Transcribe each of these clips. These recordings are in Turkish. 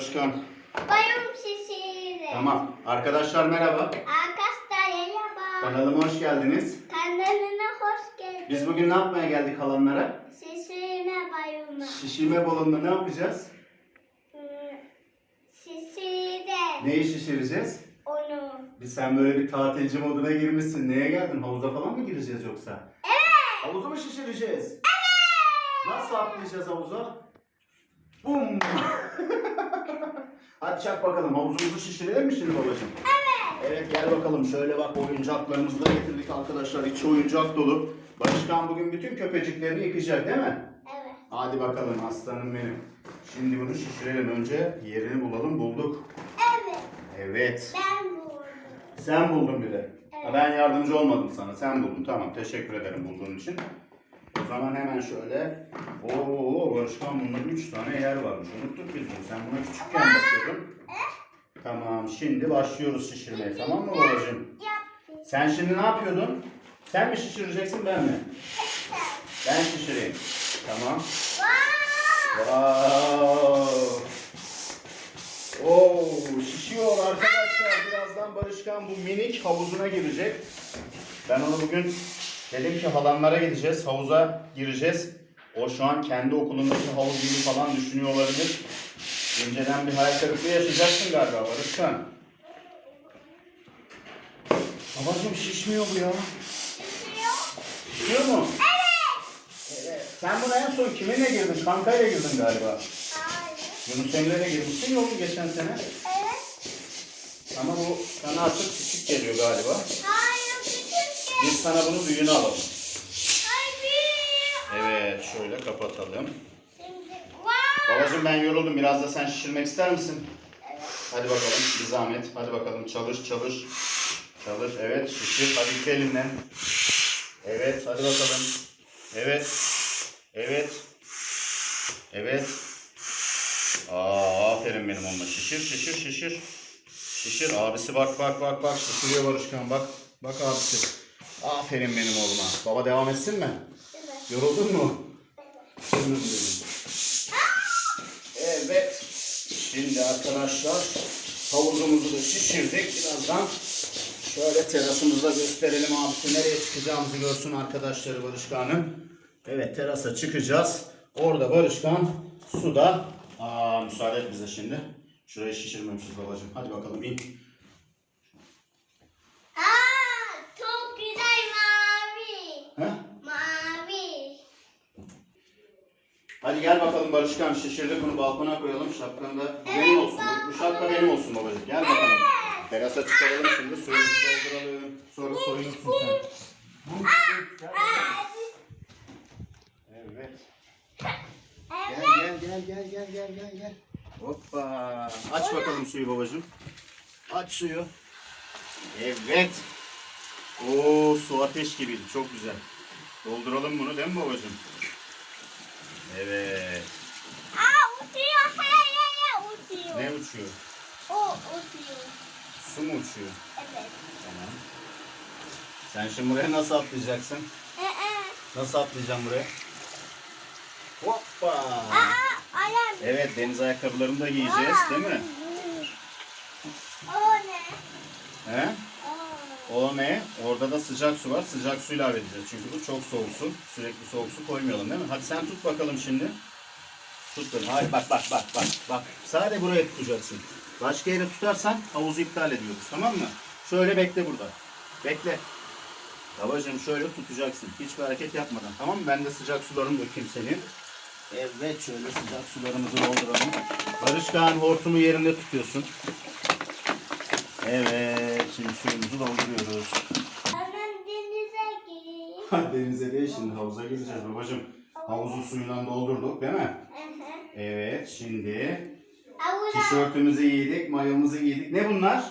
Barışkan. Bayım şişiri. Tamam. Arkadaşlar merhaba. Arkadaşlar merhaba. Kanalıma hoş geldiniz. Kanalına hoş geldin. Biz bugün ne yapmaya geldik halamlara? Şişirme bayımı. Şişirme balonla ne yapacağız? Hmm, Şişirde. Neyi şişireceğiz? Onu. Biz sen böyle bir tatilci moduna girmişsin. Neye geldin? Havuza falan mı gireceğiz yoksa? Evet. Havuzu mu şişireceğiz? Evet. Nasıl atlayacağız havuza? Bum. Hadi çak bakalım. Havuzumuzu şişirelim mi şimdi babacığım? Evet. Evet gel bakalım. Şöyle bak oyuncaklarımızı da getirdik arkadaşlar. İçi oyuncak dolu. Barışkan bugün bütün köpeciklerini yıkayacak değil mi? Evet. Hadi bakalım aslanım benim. Şimdi bunu şişirelim. Önce yerini bulalım. Bulduk. Evet. Evet. Ben buldum. Sen buldun bir de. Evet. Ben yardımcı olmadım sana. Sen buldun. Tamam. Teşekkür ederim bulduğun için. Zaman hemen şöyle. Oo Barışkan bunların 3 tane yer varmış. Unuttuk biz bunu. Sen buna küçükken bakıyordun. Tamam. Şimdi başlıyoruz şişirmeye. Tamam mı babacığım? Sen şimdi ne yapıyordun? Sen mi şişireceksin ben mi? Ben şişireyim. Tamam. Wow. Oo, şişiyor arkadaşlar. Birazdan Barışkan bu minik havuzuna girecek. Ben onu bugün dedim ki halamlara gideceğiz. Havuza gireceğiz. O şu an kendi okulundaki havuz gibi falan düşünüyor olabilir. Önceden bir hayal kırıklığı yaşayacaksın galiba Barışkan. Babacım şişmiyor bu ya. Şişiyor. Şişiyor mu? Evet. Evet. Sen buna en son kiminle girdin? Kankayla girdin galiba. Hayır. Yunus Emre'yle girmişsin ya oğlum geçen sene. Evet. Ama bu sana artık küçük geliyor galiba. Hayır. Biz sana bunu büyüğünü alalım. Evet şöyle kapatalım. Babacım ben yoruldum. Biraz da sen şişirmek ister misin? Hadi bakalım bir zahmet. Hadi bakalım çalış çalış. Çalış. Evet şişir. Hadi iki elinle. Evet hadi bakalım. Evet. Evet. Evet. Aa aferin benim onunla. Şişir şişir şişir. Şişir. Abisi bak bak bak bak. Şişiriyor Barışkan bak. Bak abisi. Aferin benim oğluma. Baba devam etsin mi? Evet. Yoruldun mu? Benim. Evet. Şimdi arkadaşlar havuzumuzu da şişirdik. Birazdan şöyle terasımızda gösterelim abisi nereye çıkacağımızı görsün arkadaşları Barışkan'ın. Evet terasa çıkacağız. Orada Barışkan suda. Aa müsaade et bize şimdi. Şurayı şişirmemişiz babacığım. Hadi bakalım in. Aa, çok güzel mavi. Heh? Mavi. Hadi gel bakalım Barışkan şişirdik bunu balkona koyalım. Şapkan da benim olsun. Bu, şapka benim olsun babacığım. Gel bakalım. Terasa çıkaralım şimdi suyumuzu dolduralım. Sonra soyunursun sen. Gel bakalım. Evet. Gel gel gel gel gel gel gel gel. Hoppa. Aç bakalım suyu babacığım. Aç suyu. Evet. Oo su ateş gibiydi. Çok güzel. Dolduralım bunu değil mi babacığım? Evet. Aa, uçuyor. Hey, hey, uçuyor. Ne uçuyor? O uçuyor. Su mu uçuyor? Evet. Tamam. Sen şimdi buraya nasıl atlayacaksın? Ee, Nasıl atlayacağım buraya? Hoppa. aa, ayağım. Evet deniz ayakkabılarını da giyeceğiz değil mi? O ne? He? O. Orada da sıcak su var. Sıcak su ilave edeceğiz. Çünkü bu çok soğuk su. Sürekli soğuk su koymayalım değil mi? Hadi sen tut bakalım şimdi. Tut böyle. Hayır bak bak bak bak. Bak. Sadece buraya tutacaksın. Başka yere tutarsan havuzu iptal ediyoruz. Tamam mı? Şöyle bekle burada. Bekle. Babacığım şöyle tutacaksın. Hiçbir hareket yapmadan. Tamam mı? Ben de sıcak sularımı dökeyim senin. Evet şöyle sıcak sularımızı dolduralım. Barışkan hortumu yerinde tutuyorsun. Evet, şimdi suyumuzu dolduruyoruz. Annem denize gir. Denize değil şimdi havuza gireceğiz babacığım. Havuzu suyundan doldurduk değil mi? Evet, şimdi Avura. tişörtümüzü giydik, mayomuzu giydik. Ne bunlar?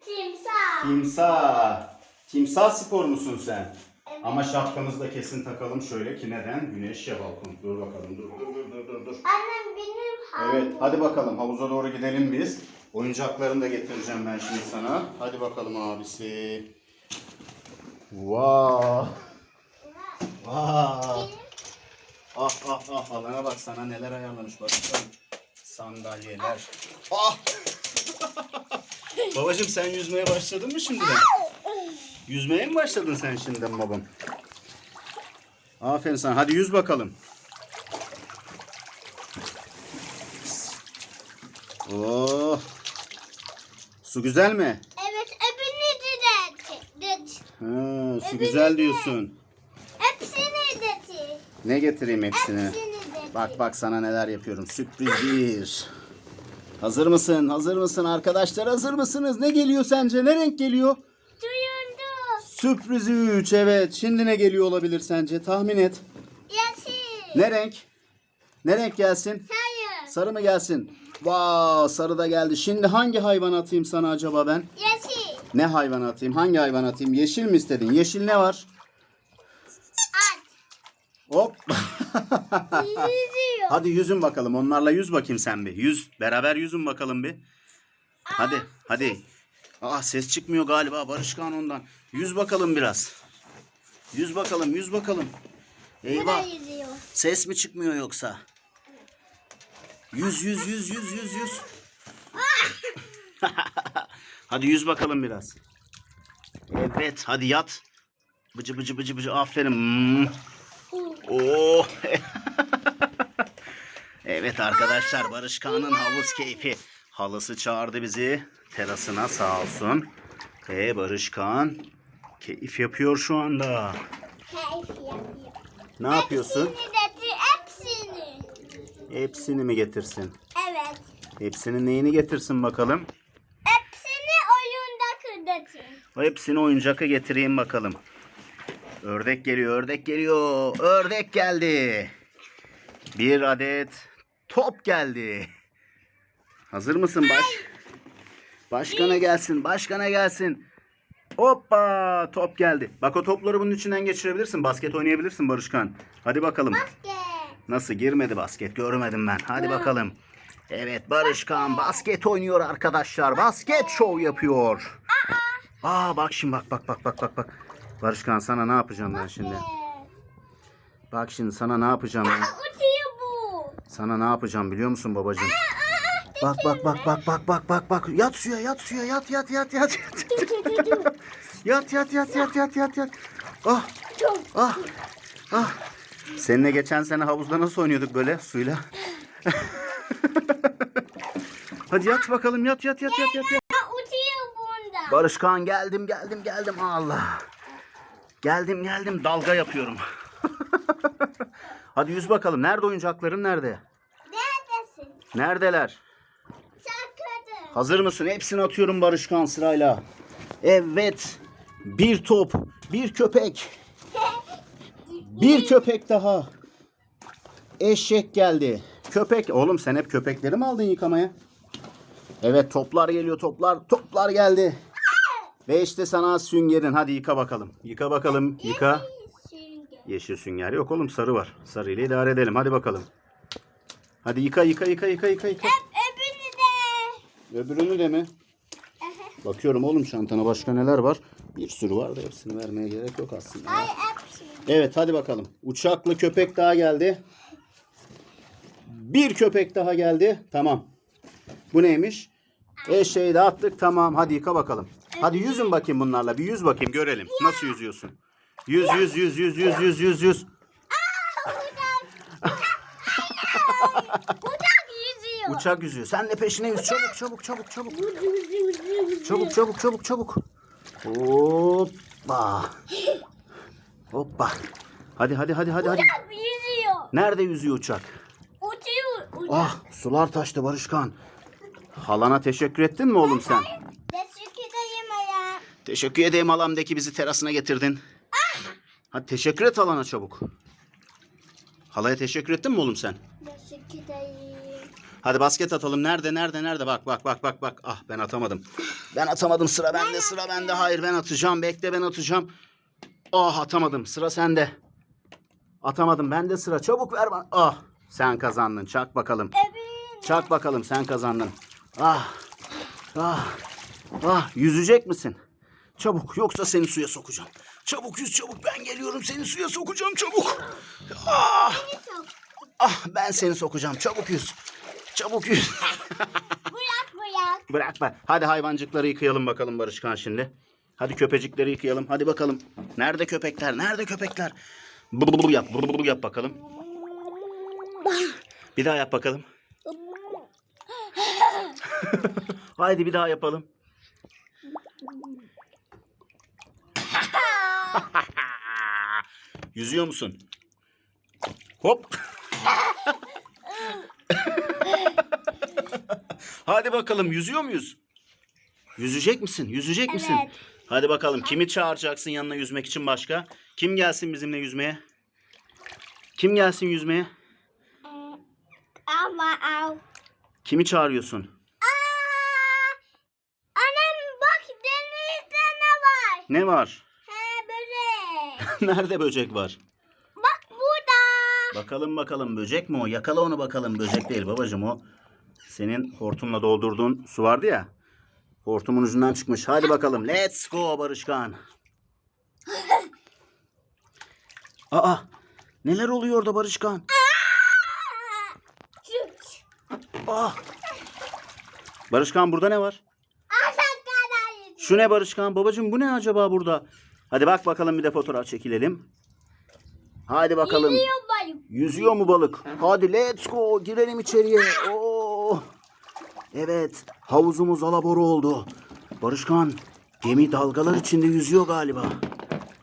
Timsah. Timsah. Timsah spor musun sen? Evet. Ama şapkamızı da kesin takalım şöyle ki neden? Güneş ya balkon. Dur bakalım, dur dur dur dur dur. Annem benim Evet, havlum. hadi bakalım havuza doğru gidelim biz. Oyuncaklarını da getireceğim ben şimdi sana. Hadi bakalım abisi. Vay. Vay. Ah ah ah alana bak sana neler ayarlamış bak. sandalyeler. Ah! Babacım sen yüzmeye başladın mı şimdiden? Yüzmeye mi başladın sen şimdiden babam? Aferin sana. Hadi yüz bakalım. Oh. Su güzel mi? Evet öbürünü de de. Ha, su güzel diyorsun. Hepsini de. Ne getireyim hepsini? Hepsini de. Bak bak sana neler yapıyorum. Sürpriz bir. Hazır mısın? Hazır mısın arkadaşlar? Hazır mısınız? Ne geliyor sence? Ne renk geliyor? Duyundu. Sürpriz 3. Evet. Şimdi ne geliyor olabilir sence? Tahmin et. Yeşil. Ne renk? Ne renk gelsin? Sayı. Sarı mı gelsin? Wow, sarı da geldi. Şimdi hangi hayvan atayım sana acaba ben? Yeşil. Ne hayvan atayım? Hangi hayvan atayım? Yeşil mi istedin? Yeşil ne var? At. Hop. Yüzüyor. Hadi yüzün bakalım. Onlarla yüz bakayım sen bir. Yüz. Beraber yüzün bakalım bir. Hadi. Hadi. Aa ses çıkmıyor galiba Barışkan ondan. Yüz bakalım biraz. Yüz bakalım, yüz bakalım. Eyvah. Ses mi çıkmıyor yoksa? Yüz, yüz, yüz, yüz, yüz, yüz. hadi yüz bakalım biraz. Evet, hadi yat. Bıcı bıcı bıcı bıcı. Aferin. Hmm. Oh. evet arkadaşlar Barış Kağan'ın havuz keyfi. Halısı çağırdı bizi terasına sağ olsun. Ve Barış Kağan keyif yapıyor şu anda. Keyif yapıyor. Ne yapıyorsun? Hepsini mi getirsin? Evet. Hepsinin neyini getirsin bakalım. Hepsini oyunda kırdatın. O hepsini oyuncaka getireyim bakalım. Ördek geliyor, ördek geliyor. Ördek geldi. Bir adet top geldi. Hazır mısın baş? Başkana gelsin, başkana gelsin. Hoppa top geldi. Bak o topları bunun içinden geçirebilirsin. Basket oynayabilirsin Barışkan. Hadi bakalım. Gel. Nasıl girmedi basket görmedim ben. Hadi bakalım. Evet Barışkan basket oynuyor arkadaşlar. Basket show yapıyor. Aa bak şimdi bak bak bak bak bak bak. Barışkan sana ne yapacağım ben şimdi? Bak şimdi sana ne yapacağım ben? Sana ne yapacağım biliyor musun babacığım? Bak bak bak bak bak bak bak bak. Yat suya yat suya yat yat yat yat. Yat yat yat yat yat yat yat. Ah ah ah. Seninle geçen sene havuzda nasıl oynuyorduk böyle suyla? Hadi yat bakalım yat yat yat yat yat. yat. Uçuyor bunda. Barış geldim geldim geldim Allah. Geldim geldim dalga yapıyorum. Hadi yüz bakalım. Nerede oyuncakların nerede? Neredesin? Neredeler? Sakladın. Hazır mısın? Hepsini atıyorum Barışkan sırayla. Evet. Bir top, bir köpek, bir köpek daha. Eşek geldi. Köpek. Oğlum sen hep köpekleri mi aldın yıkamaya? Evet toplar geliyor toplar. Toplar geldi. Ve işte sana süngerin. Hadi yıka bakalım. Yıka bakalım. Yıka. Yeşil sünger yok oğlum sarı var. Sarı ile idare edelim. Hadi bakalım. Hadi yıka yıka yıka yıka yıka yıka. Öbürünü de. Öbürünü de mi? Bakıyorum oğlum çantana başka neler var. Bir sürü var da hepsini vermeye gerek yok aslında. Ay. Evet hadi bakalım. Uçaklı köpek daha geldi. Bir köpek daha geldi. Tamam. Bu neymiş? Eşeği de attık. Tamam. Hadi yıka bakalım. Hadi yüzün bakayım bunlarla. Bir yüz bakayım görelim. Nasıl yüzüyorsun? Yüz yüz yüz yüz yüz yüz yüz yüz. Uçak yüzüyor. Uçak yüzüyor. Sen de peşine yüz. Çabuk çabuk çabuk çabuk. Çabuk çabuk çabuk çabuk. Hoppa. Hoppa. Hadi hadi hadi hadi hadi. Uçak yüzüyor. Nerede yüzüyor uçak? Uçuyor. Uçak. Ah sular taştı Barışkan. Halana teşekkür ettin mi oğlum sen? Teşekkür ederim ya. Teşekkür edeyim halam de ki bizi terasına getirdin. Hadi teşekkür et halana çabuk. Halaya teşekkür ettin mi oğlum sen? Teşekkür ederim. Hadi basket atalım. Nerede nerede nerede? Bak bak bak bak bak. Ah ben atamadım. Ben atamadım. Sıra bende sıra bende. Hayır ben atacağım. Bekle ben atacağım. Ah atamadım. Sıra sende. Atamadım. Bende sıra. Çabuk ver bana. Ah sen kazandın. Çak bakalım. Öbürünü. Çak bakalım sen kazandın. Ah. Ah. Ah yüzecek misin? Çabuk yoksa seni suya sokacağım. Çabuk yüz çabuk ben geliyorum seni suya sokacağım çabuk. Ah. Ah ben seni sokacağım çabuk yüz. Çabuk yüz. Bırak bırak. Bırakma. Hadi hayvancıkları yıkayalım bakalım Barışkan şimdi. Hadi köpecikleri yıkayalım. Hadi bakalım. Nerede köpekler? Nerede köpekler? Bur yap. Bur yap bakalım. Bir daha yap bakalım. Haydi bir daha yapalım. Yüzüyor musun? Hop. Hadi bakalım yüzüyor muyuz? Yüzecek misin? Yüzecek misin? Hadi bakalım kimi çağıracaksın yanına yüzmek için başka? Kim gelsin bizimle yüzmeye? Kim gelsin yüzmeye? Ama al. Kimi çağırıyorsun? Aa! Annem bak denizde ne var? Ne var? He böcek. Nerede böcek var? bak burada. Bakalım bakalım böcek mi o? Yakala onu bakalım. Böcek değil babacığım o. Senin hortumla doldurduğun su vardı ya. Hortumun ucundan çıkmış. Hadi bakalım. Let's go Barışkan. Aa! Neler oluyor orada Barışkan? Aa! Barışkan burada ne var? Şu ne Barışkan? Babacığım bu ne acaba burada? Hadi bak bakalım bir de fotoğraf çekilelim. Hadi bakalım. Yiyor balık. Yüzüyor mu balık? Hadi let's go. Girelim içeriye. Oo. Evet. Havuzumuz alabora oldu. Barışkan. Gemi dalgalar içinde yüzüyor galiba.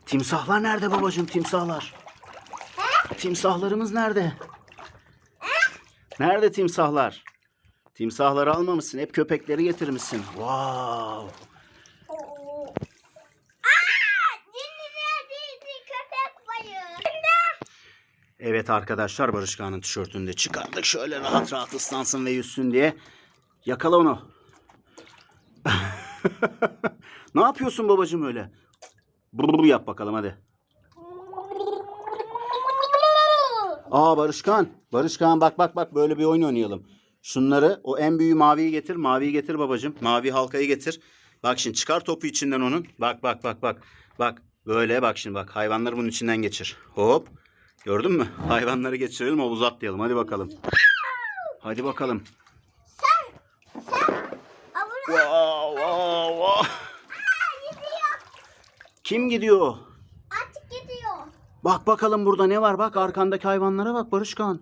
Timsahlar nerede babacığım? Timsahlar. Timsahlarımız nerede? Nerede timsahlar? Timsahları almamışsın. Hep köpekleri getirmişsin. Wow. Evet arkadaşlar Barışkan'ın tişörtünü de çıkardık. Şöyle rahat rahat ıslansın ve yüzsün diye. Yakala onu. ne yapıyorsun babacığım öyle? Brr yap bakalım hadi. Aa Barışkan. Barışkan bak bak bak böyle bir oyun oynayalım. Şunları o en büyüğü maviyi getir. Maviyi getir babacığım. Mavi halkayı getir. Bak şimdi çıkar topu içinden onun. Bak bak bak bak. Bak böyle bak şimdi bak. Hayvanları bunun içinden geçir. Hop. Gördün mü? Hayvanları geçirelim havuza atlayalım. Hadi bakalım. Hadi bakalım. Wow, wow, wow. Kim gidiyor? Artık gidiyor. Bak bakalım burada ne var? Bak arkandaki hayvanlara bak Barışkan.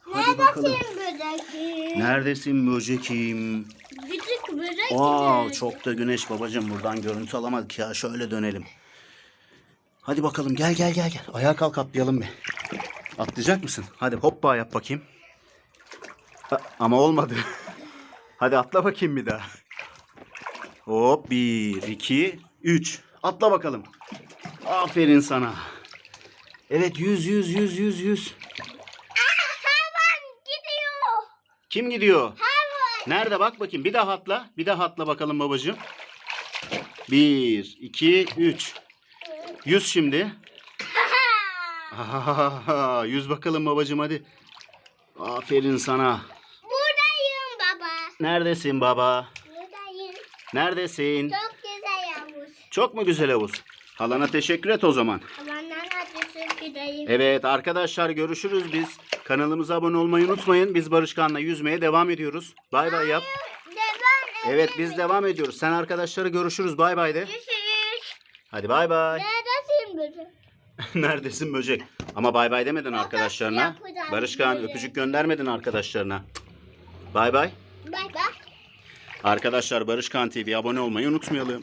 Hadi bakalım. Neredesin böcek? Neredesin böcekim? Küçük böcek gibi. çok da güneş babacığım. Buradan görüntü alamadık ya. Şöyle dönelim. Hadi bakalım gel gel gel gel. Ayağa kalk atlayalım bir. Atlayacak mısın? Hadi hoppa yap bakayım. Ama olmadı. Hadi atla bakayım bir daha. Hop bir, iki, üç. Atla bakalım. Aferin sana. Evet yüz yüz yüz yüz yüz. Hayvan gidiyor. Kim gidiyor? Hayvan. Nerede bak bakayım. Bir daha atla. Bir daha atla bakalım babacığım. Bir, iki, üç. Yüz şimdi. Yüz bakalım babacığım hadi. Aferin sana. Neredesin baba? Buradayım. Neredesin? Çok güzel yavuz. Çok mu güzel havuz? Halana teşekkür et o zaman. Havandan adresi gideyim. Evet arkadaşlar görüşürüz biz. Kanalımıza abone olmayı unutmayın. Biz Barışkan'la yüzmeye devam ediyoruz. Bay bay yap. Devam Evet biz devam ediyoruz. Sen arkadaşları görüşürüz. Bay bay de. Görüşürüz. Hadi bay bay. Neredesin böcek? Neredesin böcek? Ama bay bay demedin arkadaşlarına. yapacağım Barışkan böyle. öpücük göndermedin arkadaşlarına. Bay bay. Bay bay. Arkadaşlar Barışkan TV'ye abone olmayı unutmayalım.